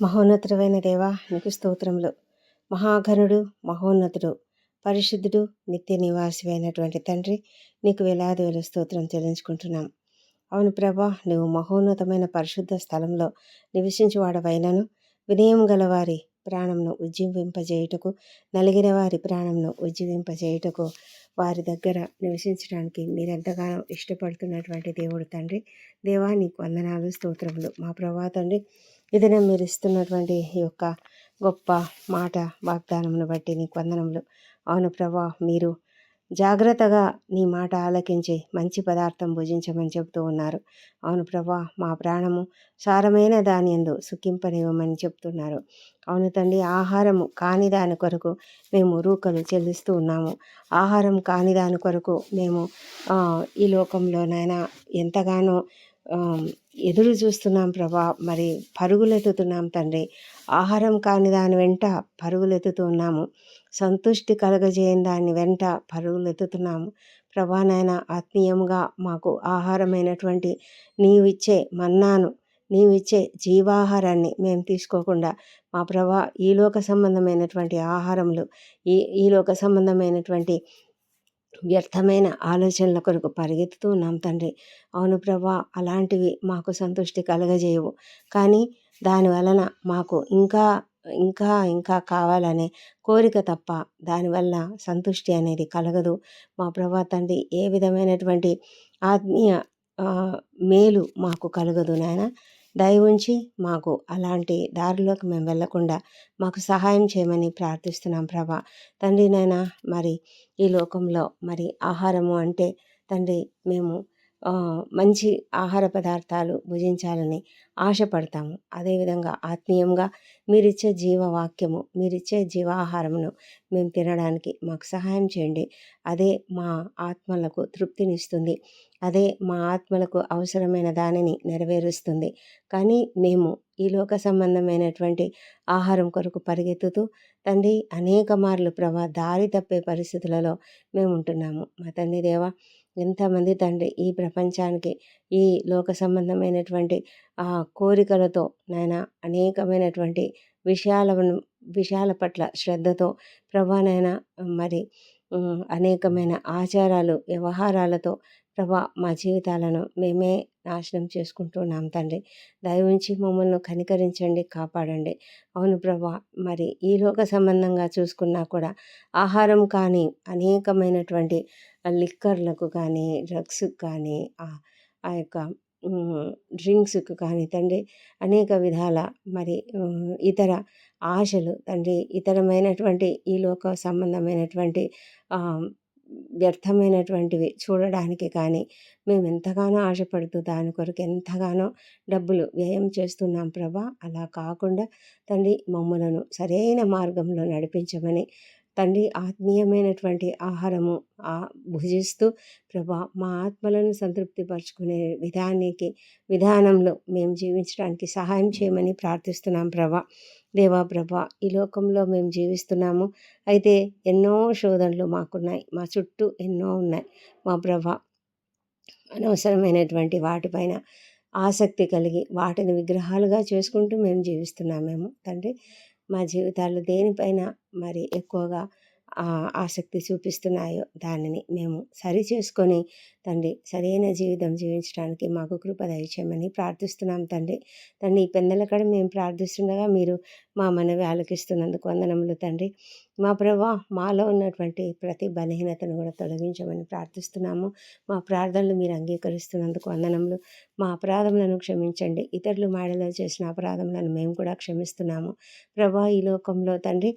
మహోన్నతుడైన దేవా నీకు స్తోత్రములు. మహాఘనుడు మహోన్నతుడు పరిశుద్ధుడు నిత్య నివాసి అయినటువంటి తండ్రి నీకు వేలాది వేల స్తోత్రం చెల్లించుకుంటున్నాం. అవును ప్రభా నువ్వు మహోన్నతమైన పరిశుద్ధ స్థలంలో నివసించి వాడవైనను వినయం గలవారి ప్రాణంను ఉజ్జీవింపజేయుటకు నలిగిన వారి ప్రాణంను ఉజ్జీవింపజేయుటకు వారి దగ్గర నివసించడానికి మీరెంతగానో ఇష్టపడుతున్నటువంటి దేవుడు తండ్రి. దేవా నీకు వందనాలు స్తోత్రములు. మా ప్రభా తండ్రి ఇదినే మీరు ఇస్తున్నటువంటి ఈ యొక్క గొప్ప మాట వాగ్దానమును బట్టి నీకు వందనములు. అవును ప్రభా మీరు జాగ్రత్తగా నీ మాట ఆలకించి మంచి పదార్థం భుజించమని చెబుతూ ఉన్నారు. అవును ప్రభా మా ప్రాణము సారమైన దాని ఎందు సుఖింపనివ్వమని చెప్తున్నారు. అవును తండ్రి ఆహారము కాని దాని కొరకు మేము రూకలు చెల్లిస్తూ ఉన్నాము. ఆహారం కాని దాని కొరకు మేము ఈ లోకంలోనైనా ఎంతగానో ఎదురు చూస్తున్నాం ప్రభా మరి పరుగులెత్తుతున్నాం తండ్రి. ఆహారం కాని దాని వెంట పరుగులెత్తుతున్నాము. సంతుష్టి కలగజేయని దాని వెంట పరుగులెత్తుతున్నాము. ప్రభా నాయన ఆత్మీయంగా మాకు ఆహారమైనటువంటి నీవిచ్చే మన్నాను నీవిచ్చే జీవాహారాన్ని మేము తీసుకోకుండా మా ప్రభా ఈ లోక సంబంధమైనటువంటి ఆహారములు ఈ ఈలోక సంబంధమైనటువంటి వ్యర్థమైన ఆలోచనల కొరకు పరిగెత్తుతూ ఉన్నాం తండ్రి. అవును ప్రభా అలాంటివి మాకు సంతృష్టి కలగజేయవు. కానీ దాని వలన మాకు ఇంకా ఇంకా ఇంకా కావాలనే కోరిక తప్ప దానివల్ల సంతృష్టి అనేది కలగదు. మా ప్రభా తండ్రి ఏ విధమైనటువంటి ఆత్మీయ మేలు మాకు కలగదు నాయన. దయ ఉంచి మాకు అలాంటి దారిలోకి మేము వెళ్ళకుండా మాకు సహాయం చేయమని ప్రార్థిస్తున్నాం ప్రభా. తండ్రి నాయన మరి ఈ లోకంలో మరి ఆహారము అంటే తండ్రి మేము మంచి ఆహార పదార్థాలు భుజించాలని ఆశపడతాము. అదేవిధంగా ఆత్మీయంగా మీరిచ్చే జీవవాక్యము మీరిచ్చే జీవాహారమును మేము తినడానికి మాకు సహాయం చేయండి. అదే మా ఆత్మలకు తృప్తినిస్తుంది. అదే మా ఆత్మలకు అవసరమైన దానిని నెరవేరుస్తుంది. కానీ మేము ఈ లోక సంబంధమైనటువంటి ఆహారం కొరకు పరిగెత్తుతూ తండ్రి అనేక మార్లు ప్రభా దారి తప్పే పరిస్థితులలో మేము ఉంటున్నాము మా తండ్రి దేవా ఎంతమంది తండ్రి ఈ ప్రపంచానికి ఈ లోక సంబంధమైనటువంటి ఆ కోరికలతో నాయన అనేకమైనటువంటి విషయాలను విషయాల పట్ల శ్రద్ధతో ప్రభానైనా మరి అనేకమైన ఆచారాలు వ్యవహారాలతో ప్రభా మా జీవితాలను మేమే నాశనం చేసుకుంటున్నాం తండ్రి. దయవుంచి మమ్మల్ని కనికరించండి కాపాడండి. అవును ప్రభా మరి ఈ లోక సంబంధంగా చూసుకున్నా కూడా ఆహారం కానీ అనేకమైనటువంటి లిక్కర్లకు కానీ డ్రగ్స్కు కానీ ఆ యొక్క డ్రింక్స్కు కానీ తండ్రి అనేక విధాల మరి ఇతర ఆశలు తండ్రి ఇతరమైనటువంటి ఈ లోక సంబంధమైనటువంటి వ్యర్థమైనటువంటివి చూడడానికి కానీ మేము ఎంతగానో ఆశపడుతూ దాని కొరకు ఎంతగానో డబ్బులు వ్యయం చేస్తున్నాం ప్రభా. అలా కాకుండా తండ్రి మమ్మలను సరైన మార్గంలో నడిపించమని తండ్రి ఆత్మీయమైనటువంటి ఆహారము భుజిస్తూ ప్రభా మా ఆత్మలను సంతృప్తిపరచుకునే విధానికి విధానంలో మేము జీవించడానికి సహాయం చేయమని ప్రార్థిస్తున్నాం ప్రభా. దేవా ప్రభ ఈ లోకంలో మేము జీవిస్తున్నాము. అయితే ఎన్నో శోధనలు మాకున్నాయి. మా చుట్టూ ఎన్నో ఉన్నాయి. మా ప్రభ అనవసరమైనటువంటి వాటిపైన ఆసక్తి కలిగి వాటిని విగ్రహాలుగా చేసుకుంటూ మేము జీవిస్తున్నామేమో తండ్రి. మా జీవితాలు దేనిపైన మరి ఎక్కువగా ఆసక్తి చూపిస్తున్నాయో దానిని మేము సరి చేసుకొని తండ్రి సరైన జీవితం జీవించడానికి మాకు కృప దయచేయమని ప్రార్థిస్తున్నాం తండ్రి. తండ్రి ఈ పెందల కడ మేము ప్రార్థిస్తుండగా మీరు మా మనవి ఆలకిస్తున్నందుకు వందనములు తండ్రి. మా ప్రభా మాలో ఉన్నటువంటి ప్రతి బలహీనతను కూడా తొలగించమని ప్రార్థిస్తున్నాము. మా ప్రార్థనలు మీరు అంగీకరిస్తున్నందుకు వందనములు. మా అపరాధములను క్షమించండి. ఇతరులు మాడలో చేసిన అపరాధములను మేము కూడా క్షమిస్తున్నాము. ప్రభా ఈ లోకంలో తండ్రి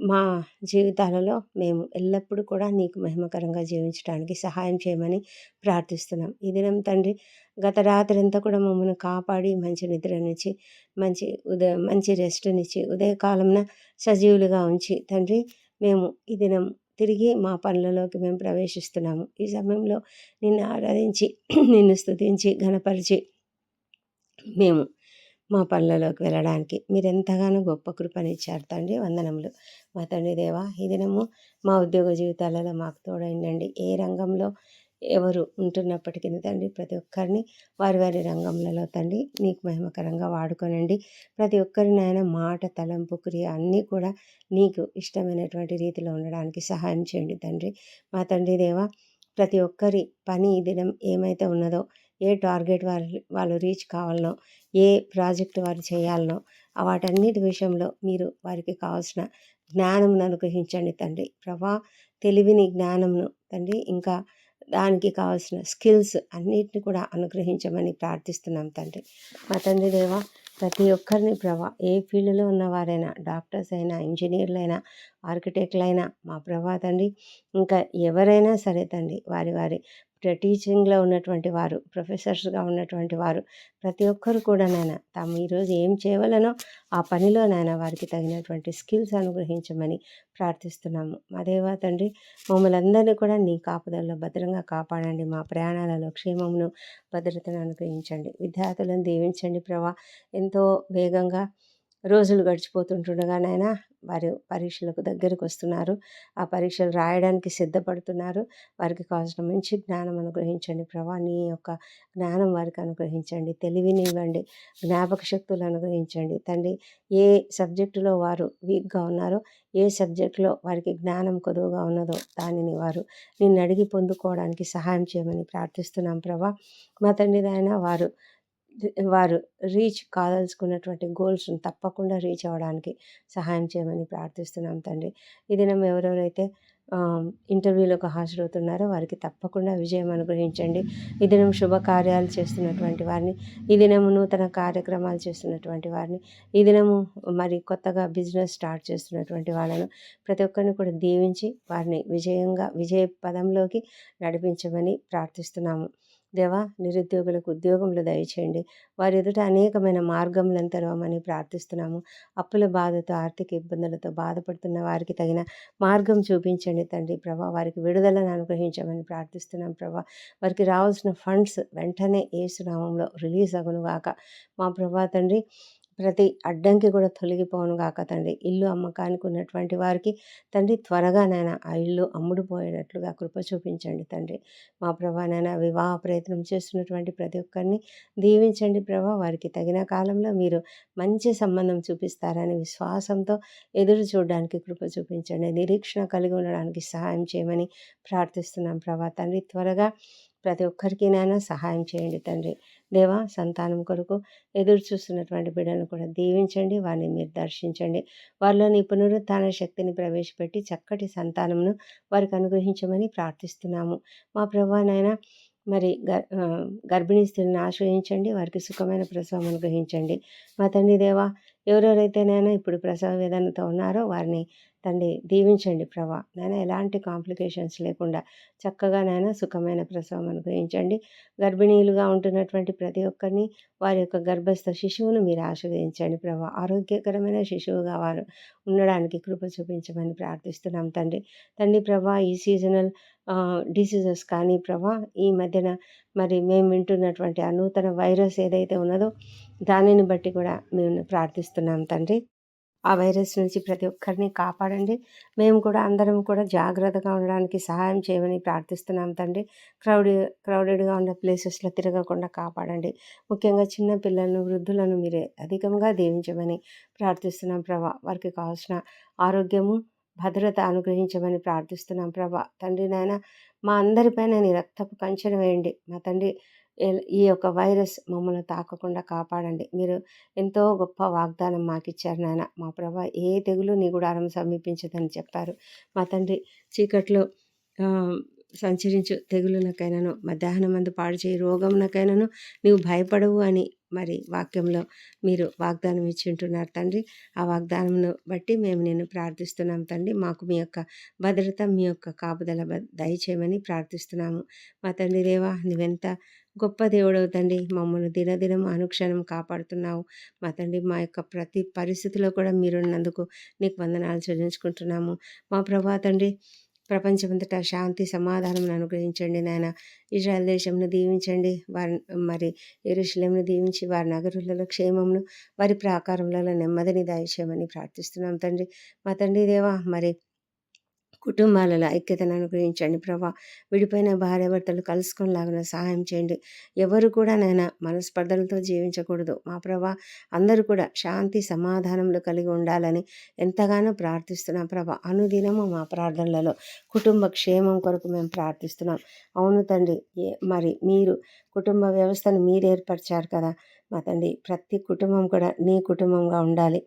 మా జీవితాలలో మేము ఎల్లప్పుడూ కూడా నీకు మహిమకరంగా జీవించడానికి సహాయం చేయమని ప్రార్థిస్తున్నాం. ఈ దినం తండ్రి గత రాత్రి అంతా కూడా మమ్మల్ని కాపాడి మంచి నిద్రనిచ్చి మంచి ఉదయ మంచి రెస్ట్నిచ్చి ఉదయకాలంన సజీవులుగా ఉంచి తండ్రి మేము ఈ దినం తిరిగి మా పనులలోకి మేము ప్రవేశిస్తున్నాము. ఈ సమయంలో నిన్ను ఆరాధించి నిన్ను స్థుతించి ఘనపరిచి మేము మా పనులలోకి వెళ్ళడానికి మీరు ఎంతగానో గొప్ప కృపనిచ్చారు తండ్రి. వందనములు. మా తండ్రి దేవా ఈ దినము మా ఉద్యోగ జీవితాలలో మాకు తోడైందండి ఏ రంగంలో ఎవరు ఉంటున్నప్పటికీ తండ్రి ప్రతి ఒక్కరిని వారి వారి రంగంలో తండ్రి నీకు మహిమకరంగా వాడుకోనండి. ప్రతి ఒక్కరి నాయన మాట తలంపు క్రియ అన్నీ కూడా నీకు ఇష్టమైనటువంటి రీతిలో ఉండడానికి సహాయం చేయండి తండ్రి. మా తండ్రి దేవా ప్రతి ఒక్కరి పని ఈ దినం ఏమైతే ఉన్నదో ఏ టార్గెట్ వాళ్ళు వాళ్ళు రీచ్ కావాలనో ఏ ప్రాజెక్ట్ వారు చేయాలనో వాటన్నిటి విషయంలో మీరు వారికి కావాల్సిన జ్ఞానమును అనుగ్రహించండి తండ్రి. ప్రభా తెలివిని జ్ఞానమును తండ్రి ఇంకా దానికి కావాల్సిన స్కిల్స్ అన్నిటిని కూడా అనుగ్రహించమని ప్రార్థిస్తున్నాం తండ్రి. మా తండ్రి దేవ ప్రతి ఒక్కరిని ప్రభా ఏ ఫీల్డ్లో ఉన్నవారైనా డాక్టర్స్ అయినా ఇంజనీర్లైనా ఆర్కిటెక్ట్లైనా మా ప్రభా తండ్రి ఇంకా ఎవరైనా సరే తండ్రి వారి వారి టీచింగ్లో ఉన్నటువంటి వారు ప్రొఫెసర్స్గా ఉన్నటువంటి వారు ప్రతి ఒక్కరు కూడా నాయన తాము ఈరోజు ఏం చేయవలనో ఆ పనిలో నాయన వారికి తగినటువంటి స్కిల్స్ అనుగ్రహించమని ప్రార్థిస్తున్నాము. మా దేవా తండ్రి మమ్మల్ని అందరినీ కూడా నీ కాపుదల్లో భద్రంగా కాపాడండి. మా ప్రయాణాలలో క్షేమమును భద్రతను అనుగ్రహించండి. విద్యార్థులను దీవించండి ప్రభా. ఎంతో వేగంగా రోజులు గడిచిపోతుంటుండగా నాయన వారు పరీక్షలకు దగ్గరకు వస్తున్నారు ఆ పరీక్షలు రాయడానికి సిద్ధపడుతున్నారు. వారికి కావాల్సిన మంచి జ్ఞానం అనుగ్రహించండి ప్రభా. నీ యొక్క జ్ఞానం వారికి అనుగ్రహించండి. తెలివిని ఇవ్వండి జ్ఞాపక శక్తులు అనుగ్రహించండి. తండ్రి ఏ సబ్జెక్టులో వారు వీక్గా ఉన్నారో ఏ సబ్జెక్టులో వారికి జ్ఞానం కొదువుగా ఉన్నదో దానిని వారు నిన్ను అడిగి పొందుకోవడానికి సహాయం చేయమని ప్రార్థిస్తున్నాం ప్రభా. మా తండ్రి ఆయన వారు వారు రీచ్ కాదలుచుకున్నటువంటి గోల్స్‌ని తప్పకుండా రీచ్ అవ్వడానికి సహాయం చేయమని ప్రార్థిస్తున్నాం తండ్రి. ఈ దినం ఎవరెవరైతే ఇంటర్వ్యూలకు హాజరవుతున్నారో వారికి తప్పకుండా విజయం అనుగ్రహించండి. ఈ దినం శుభకార్యాలు చేస్తున్నటువంటి వారిని, ఈ దినము నూతన కార్యక్రమాలు చేస్తున్నటువంటి వారిని, ఈ దినము మరి కొత్తగా బిజినెస్ స్టార్ట్ చేస్తున్నటువంటి వాళ్ళను ప్రతి ఒక్కరిని కూడా దీవించి వారిని విజయంగా విజయ పదంలోకి నడిపించమని ప్రార్థిస్తున్నాము. దేవా నిరుద్యోగులకు ఉద్యోగంలో దయచేయండి. వారి ఎదుట అనేకమైన మార్గములను తెరవమని ప్రార్థిస్తున్నాము. అప్పుల బాధతో ఆర్థిక ఇబ్బందులతో బాధపడుతున్న వారికి తగిన మార్గం చూపించండి తండ్రి ప్రభా. వారికి విడుదలను అనుగ్రహించమని ప్రార్థిస్తున్నాం ప్రభా. వారికి రావాల్సిన ఫండ్స్ వెంటనే ఏసునామంలో రిలీజ్ అగునుగాక. మా ప్రభా తండ్రి ప్రతి అడ్డంకి కూడా తొలగిపోను కాక తండ్రి. ఇల్లు అమ్మకానికి ఉన్నటువంటి వారికి తండ్రి త్వరగా నాయన ఆ ఇల్లు అమ్ముడుపోయేటట్లుగా కృప చూపించండి తండ్రి. మా ప్రభా నాయన వివాహ ప్రయత్నం చేస్తున్నటువంటి ప్రతి ఒక్కరిని దీవించండి ప్రభా. వారికి తగిన కాలంలో మీరు మంచి సంబంధం చూపిస్తారని విశ్వాసంతో ఎదురు చూడడానికి కృప చూపించండి. నిరీక్షణ కలిగి ఉండడానికి సహాయం చేయమని ప్రార్థిస్తున్నాం ప్రభా. తండ్రి త్వరగా ప్రతి ఒక్కరికి నైనా సహాయం చేయండి తండ్రి. దేవా సంతానం కొరకు ఎదురు చూస్తున్నటువంటి బిడ్డను కూడా దీవించండి వారిని మీరు దర్శించండి. వారిలోని పునరుత్థాన శక్తిని ప్రవేశపెట్టి చక్కటి సంతానమును వారికి అనుగ్రహించమని ప్రార్థిస్తున్నాము. మా ప్రభానైనా మరి గర్ గర్భిణీ స్త్రీని ఆశ్రయించండి వారికి సుఖమైన ప్రసవం అనుగ్రహించండి. మా తండ్రి దేవా ఎవరెవరైతేనైనా ఇప్పుడు ప్రసవ వేదనతో ఉన్నారో వారిని తండ్రి దీవించండి ప్రభా. నాయన ఎలాంటి కాంప్లికేషన్స్ లేకుండా చక్కగా నాయన సుఖమైన ప్రసవం అనుగ్రహించండి. గర్భిణీలుగా ఉంటున్నటువంటి ప్రతి ఒక్కరిని వారి యొక్క గర్భస్థ శిశువును మీరు ఆశీర్వదించండి ప్రభా. ఆరోగ్యకరమైన శిశువుగా వారు ఉండడానికి కృప చూపించమని ప్రార్థిస్తున్నాం తండ్రి. తండ్రి ప్రభా ఈ సీజనల్ డిసీజెస్ కానీ ప్రభా ఈ మధ్యన మరి మేము వింటున్నటువంటి ఆ నూతన వైరస్ ఏదైతే ఉన్నదో దానిని బట్టి కూడా మేము ప్రార్థిస్తున్నాం తండ్రి. ఆ వైరస్ నుంచి ప్రతి ఒక్కరిని కాపాడండి. మేము కూడా అందరం కూడా జాగ్రత్తగా ఉండడానికి సహాయం చేయమని ప్రార్థిస్తున్నాం తండ్రి. క్రౌడ్ క్రౌడెడ్గా ఉన్న ప్లేసెస్లో తిరగకుండా కాపాడండి. ముఖ్యంగా చిన్న పిల్లలను వృద్ధులను మీరే అధికంగా దీవించమని ప్రార్థిస్తున్నాం ప్రభా. వారికి కావాల్సిన ఆరోగ్యము భద్రత అనుగ్రహించమని ప్రార్థిస్తున్నాం ప్రభా. తండ్రి నాయన మా అందరిపైన నీ రక్తపు కంచెను వేయండి. మా తండ్రి ఈ యొక్క వైరస్ మమ్మల్ని తాకకుండా కాపాడండి. మీరు ఎంతో గొప్ప వాగ్దానం మాకు ఇచ్చారు నాయన. మా ప్రభా ఏ తెగులు నీ గుడారం సమీపించదని చెప్పారు. మా తండ్రి చీకట్లో సంచరించు తెగులునకైనాను మధ్యాహ్నం మందు పాడు చేయి రోగంనకైనాను నీవు భయపడవు అని మరి వాక్యంలో మీరు వాగ్దానం ఇచ్చి ఉంటున్నారు తండ్రి. ఆ వాగ్దానంను బట్టి మేము నేను ప్రార్థిస్తున్నాం తండ్రి. మాకు మీ యొక్క భద్రత మీ యొక్క కాపుదల దయచేయమని ప్రార్థిస్తున్నాము. మా తండ్రి దేవా నువ్వెంత గొప్ప దేవుడవు తండ్రి. మమ్మల్ని దినదినం అనుక్షణం కాపాడుతున్నావు. మా తండ్రి మా యొక్క ప్రతి పరిస్థితిలో కూడా మీరున్నందుకు నీకు వందనాలు చెల్లించుకుంటున్నాము. మా ప్రభా తండ్రి ప్రపంచమంతటా శాంతి సమాధానం అనుగ్రహించండి నాయన. ఇజ్రాయల్ దేశంను దీవించండి. వారి మరి ఇరుషులంను దీవించి వారి నగరులలో క్షేమమును వారి ప్రాకారములలో నెమ్మదిని దయచేయమని ప్రార్థిస్తున్నాం తండ్రి. మా తండ్రి దేవా మరి కుటుంబాలలో ఐక్యతను అనుగ్రహించండి. ప్రభా విడిపోయిన భార్యాభర్తలు కలుసుకునేలాగా సహాయం చేయండి. ఎవరు కూడా నాయన మనస్పర్ధలతో జీవించకూడదు. మా ప్రభా అందరూ కూడా శాంతి సమాధానంలో కలిగి ఉండాలని ఎంతగానో ప్రార్థిస్తున్నాం. ప్రభా అనుదినము మా ప్రార్థనలలో కుటుంబ క్షేమం కొరకు మేము ప్రార్థిస్తున్నాం. అవును తండ్రి మరి మీరు కుటుంబ వ్యవస్థను మీరు ఏర్పరిచారు కదా. మా తండ్రి ప్రతి కుటుంబం కూడా నీ కుటుంబంగా ఉండాలి.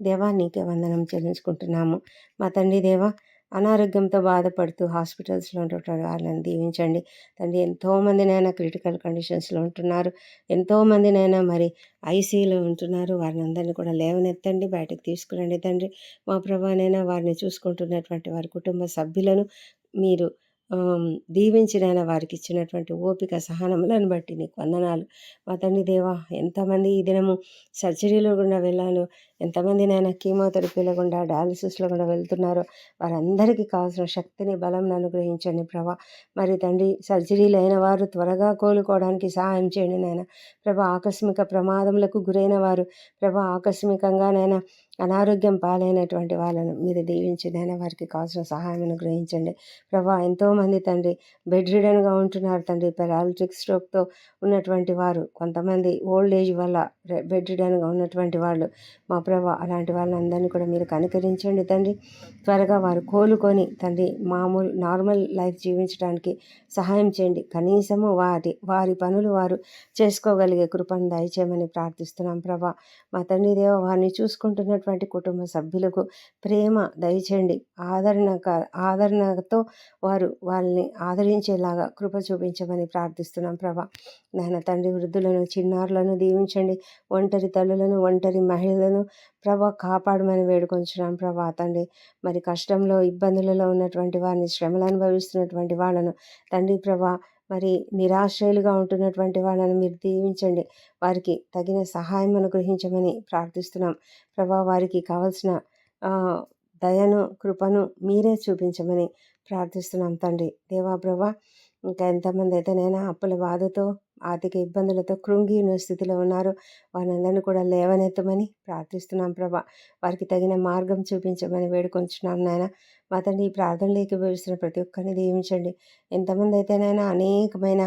దేవా నీకే వందనం చెల్లించుకుంటున్నాము. మా తండ్రి దేవా అనారోగ్యంతో బాధపడుతూ హాస్పిటల్స్లో ఉంటుంటారు వాళ్ళని దీవించండి. తండ్రి ఎంతోమందినైనా క్రిటికల్ కండిషన్స్లో ఉంటున్నారు. ఎంతోమందినైనా మరి ఐసీలో ఉంటున్నారు. వారిని అందరినీ కూడా లేవనెత్తండి బయటకు తీసుకురండి తండ్రి. మా ప్రభానైనా వారిని చూసుకుంటున్నటువంటి వారి కుటుంబ సభ్యులను మీరు దీవించినైనా వారికి ఇచ్చినటువంటి ఓపిక సహనములను బట్టి నీకు వందనాలు. మా తండ్రి దేవా ఎంతమంది ఈ దినము సర్జరీలో గుండా వెళ్ళాను ఎంతమందినైనా కీమోథెరపీలో గుండా డయాలసిస్లో కూడా వెళ్తున్నారో వారందరికీ కావాల్సిన శక్తిని బలం అనుగ్రహించండి ప్రభా. మరి తండ్రి సర్జరీలు అయిన వారు త్వరగా కోలుకోవడానికి సహాయం చేయండి నాయన. ప్రభా ఆకస్మిక ప్రమాదములకు గురైన వారు ప్రభా ఆకస్మికంగానైనా అనారోగ్యం పాలైనటువంటి వాళ్ళను మీరు దీవించిందైనా వారికి కావాల్సిన సహాయం అనుగ్రహించండి. ప్రభా ఎంతోమంది తండ్రి బెడ్ రిడన్గా ఉంటున్నారు తండ్రి. పెరాలిటిక్ స్ట్రోక్తో ఉన్నటువంటి వారు కొంతమంది ఓల్డ్ ఏజ్ వల్ల బెడ్ రిడన్గా ఉన్నటువంటి వాళ్ళు మా ప్రభా అలాంటి వాళ్ళందరినీ కూడా మీరు కనికరించండి తండ్రి. త్వరగా వారు కోలుకొని తండ్రి మామూలు నార్మల్ లైఫ్ జీవించడానికి సహాయం చేయండి. కనీసము వారి వారి పనులు వారు చేసుకోగలిగే కృపను దయచేయమని ప్రార్థిస్తున్నాం ప్రభా. మా తండ్రి దేవ వారిని చూసుకుంటున్నటువంటి కుటుంబ సభ్యులకు ప్రేమ దయచేయండి. ఆదరణ ఆదరణతో వారు వాళ్ళని ఆదరించేలాగా కృప చూపించమని ప్రార్థిస్తున్నాం ప్రభా. నాయన తండ్రి వృద్ధులను చిన్నారులను దీవించండి. ఒంటరి తల్లులను ఒంటరి మహిళలను ప్రభా కాపాడమని వేడుకొంచున్నాం ప్రభా తండ్రి. మరి కష్టంలో ఇబ్బందులలో ఉన్నటువంటి వారిని శ్రమలు అనుభవిస్తున్నటువంటి వాళ్ళను తండ్రి ప్రభా మరి నిరాశ్రయులుగా ఉంటున్నటువంటి వాళ్ళని మీరు దీవించండి. వారికి తగిన సహాయం అనుగ్రహించమని ప్రార్థిస్తున్నాం. ప్రభా వారికి కావలసిన దయను కృపను మీరే చూపించమని ప్రార్థిస్తున్నాం తండ్రి. దేవా ప్రభా ఇంకా ఎంతమంది అయితే నేను అప్పుల బాధతో ఆర్థిక ఇబ్బందులతో కృంగిన స్థితిలో ఉన్నారు. వారందరినీ కూడా లేవనెత్తమని ప్రార్థిస్తున్నాం ప్రభా. వారికి తగిన మార్గం చూపించమని వేడుకొంచున్నాం నాయన. మా తండ్రి ఈ ప్రార్థనలోకి భవిస్తున్న ప్రతి ఒక్కరిని దీవించండి. ఎంతమంది అయితేనైనా అనేకమైన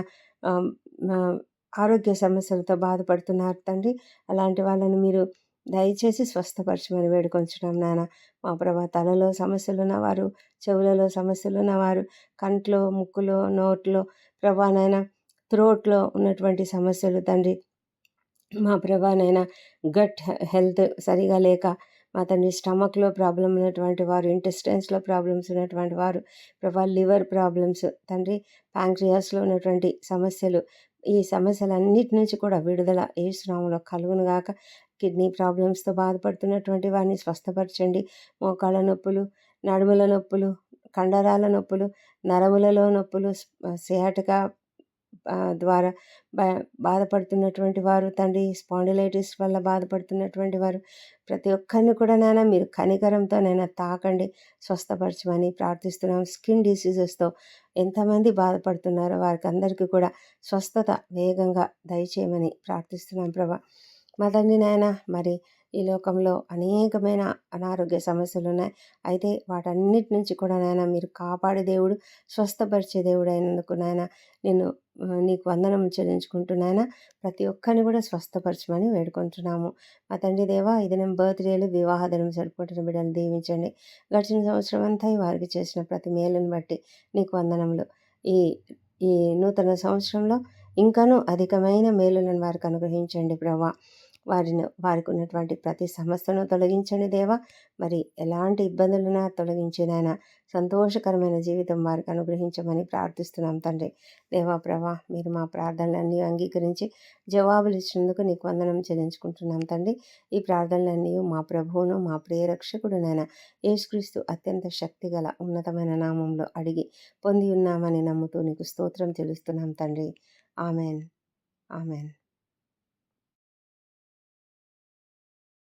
ఆరోగ్య సమస్యలతో బాధపడుతున్నారు తండ్రి అలాంటి వాళ్ళని మీరు దయచేసి స్వస్థపరచమని వేడుకొంచున్నాం నాయన. మా ప్రభా తలలో సమస్యలు ఉన్నవారు చెవులలో సమస్యలు ఉన్నవారు కంట్లో ముక్కులో నోట్లో ప్రభా నాయన త్రోట్లో ఉన్నటువంటి సమస్యలు తండ్రి. మా ప్రభానైనా గట్ హెల్త్ సరిగా లేక మా తండ్రి స్టమక్లో ప్రాబ్లం ఉన్నటువంటి వారు ఇంటెస్టైన్స్లో ప్రాబ్లమ్స్ ఉన్నటువంటి వారు ప్రభా లివర్ ప్రాబ్లమ్స్ తండ్రి ప్యాంక్రియాస్లో ఉన్నటువంటి సమస్యలు ఈ సమస్యలన్నిటి నుంచి కూడా విడుదల ఏ శ్రామంలో కలుగును గాక. కిడ్నీ ప్రాబ్లమ్స్తో బాధపడుతున్నటువంటి వారిని స్వస్థపరచండి. మోకాళ్ళ నొప్పులు నడుముల నొప్పులు కండరాల నొప్పులు నరములలో నొప్పులు సియాటికా ద్వారా బా బాధపడుతున్నటువంటి వారు తండ్రి స్పాండిలైటిస్ వల్ల బాధపడుతున్నటువంటి వారు ప్రతి ఒక్కరిని కూడా నాన్న మీరు కనికరంతో నైనా తాకండి స్వస్థపరచమని ప్రార్థిస్తున్నాం. స్కిన్ డిసీజెస్తో ఎంతమంది బాధపడుతున్నారో వారికి అందరికీ కూడా స్వస్థత వేగంగా దయచేయమని ప్రార్థిస్తున్నాం ప్రభా. మా తండ్రి నాయన మరి ఈ లోకంలో అనేకమైన అనారోగ్య సమస్యలు ఉన్నాయి అయితే వాటన్నిటి నుంచి కూడా నాయన మీరు కాపాడే దేవుడు స్వస్థపరిచే దేవుడు అయినందుకు నాయన నేను నీకు వందనం చెల్లించుకుంటున్నాయన ప్రతి ఒక్కరిని కూడా స్వస్థపరచమని వేడుకుంటున్నాము. మా తండ్రి దేవా ఇది నేను బర్త్డేలు వివాహ దినం జరుపుకుంటున్న బిడ్డలు దీవించండి. గడిచిన సంవత్సరం అంతా వారికి చేసిన ప్రతి మేలుని బట్టి నీకు వందనములు. ఈ ఈ నూతన సంవత్సరంలో ఇంకానూ అధికమైన మేలులను వారికి అనుగ్రహించండి ప్రభా. వారిని వారికి ఉన్నటువంటి ప్రతి సమస్యను తొలగించండి దేవా. మరి ఎలాంటి ఇబ్బందులైనా తొలగించినైనా సంతోషకరమైన జీవితం వారికి అనుగ్రహించమని ప్రార్థిస్తున్నాం తండ్రి. దేవా ప్రభా మీరు మా ప్రార్థనలన్నీ అంగీకరించి జవాబులు ఇచ్చినందుకు నీకు వందనం చెల్లించుకుంటున్నాం తండ్రి. ఈ ప్రార్థనలన్నీ మా ప్రభువును మా ప్రియరక్షకుడునైనా యేసుక్రీస్తు అత్యంత శక్తిగల ఉన్నతమైన నామంలో అడిగి పొంది ఉన్నామని నమ్ముతూ నీకు స్తోత్రం తెలుస్తున్నాం తండ్రి. ఆమెన్. ఆమెన్.